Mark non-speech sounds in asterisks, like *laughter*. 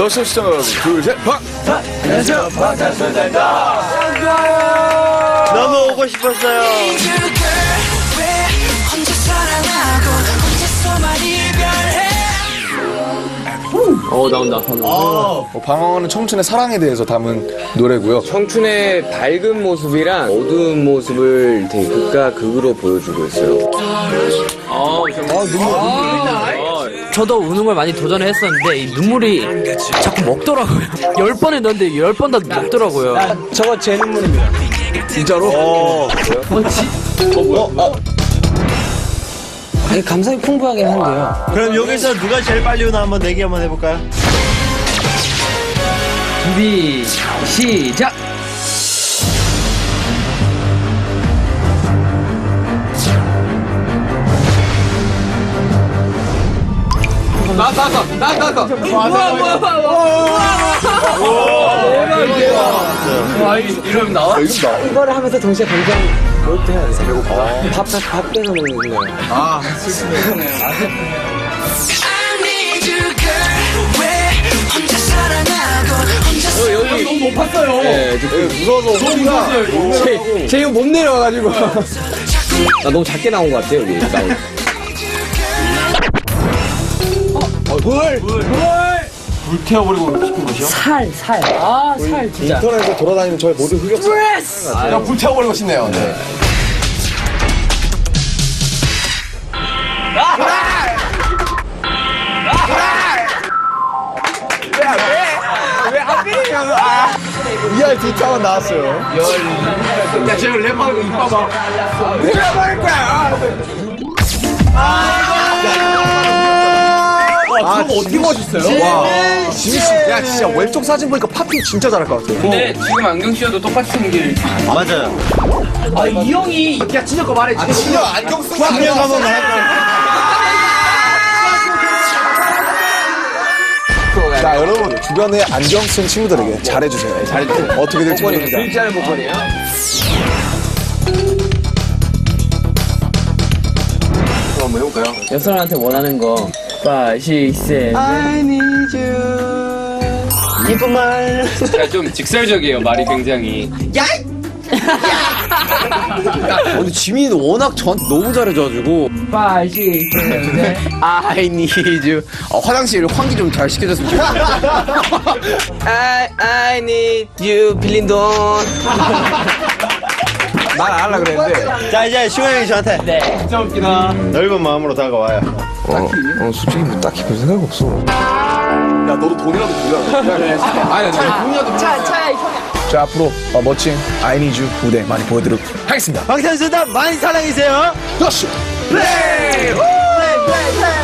더쇼 시청자 여러분, 둘, 셋, 박! 너무 오고 싶었어요. 이별해 어 나온다. 어, 방황하는 청춘의 사랑에 대해서 담은 노래고요. 청춘의 밝은 모습이랑 어두운 모습을 되게 극과 극으로 보여주고 있어요. 저도 우는 걸 많이 도전을 했었는데 이 눈물이 자꾸 먹더라고요. *laughs* 열번 했는데 열 번 다 먹더라고요. 저거 제 눈물입니다. 진짜로? 어. 되게 감성이 풍부하긴 한데요. 그럼 여기서 누가 제일 빨리 우나 한번 내기 한번 해볼까요? 준비 시작. 이거를 하면서 동시에 감정 몰입도 해야 돼요. 배고파. 밥, 밥, 밥 빼서 먹는 거예요. 왜 혼자 사랑하고 혼자서 여기 너무 높았어요. 네, 무서워서 혼자. 제이 못 내려와가지고. 나 너무 작게 나온 것 같아 여기. 나온. 살, 살. 아, 살 진짜. 인터넷에서 돌아다니는 저의 모든 흑역사. 그냥 불태워버리고 싶네요. 네. 이알 뒷타원 나왔어요. 야, 지금 랩하고 이봐봐. 랩할 거야. 아, 그거 어떻게 멋있어요? 와. 지민 씨, 야, 진짜 왼쪽 사진 보니까 파핑 진짜 잘할 것 같아. 근데 지금 안경 씌워도 똑같이 생길. 맞아요. 진짜 안경 쓰고 분명 한번 말할까요? 자, 여러분, 주변에 안경 쓴 친구들에게 잘해주세요. 잘해주세요. 어떻게 될지 모릅니다. 글자를 복권이에요. 한번 해볼까요? 여성한테 원하는 거. 5, 6, 7. 이쁜 말. 좀 직설적이에요 말이 굉장히. 근데 지민이는 워낙 저한테 너무 잘해줘가지고. 5, 6, 7. I need you. 어, 화장실 환기 좀 잘 시켜줬으면 좋겠어. I, I need you. 빌린 돈. 말안 하려고 그랬는데. 자 이제 시호 형이 저한테 네. 진짜 웃기다. 넓은 마음으로 다가와요. 어, 어, 솔직히 뭐 딱히 별 생각 없어. 야, 너도 돈이라도 빌려. *laughs* 아니, 돈이라도 차, 차에 자, 앞으로 어, 멋진 I Need You 무대 많이 보여드리도록 하겠습니다. 방탄소년단 많이 사랑해주세요. 더쇼! 플레이! 플레이! 플레이!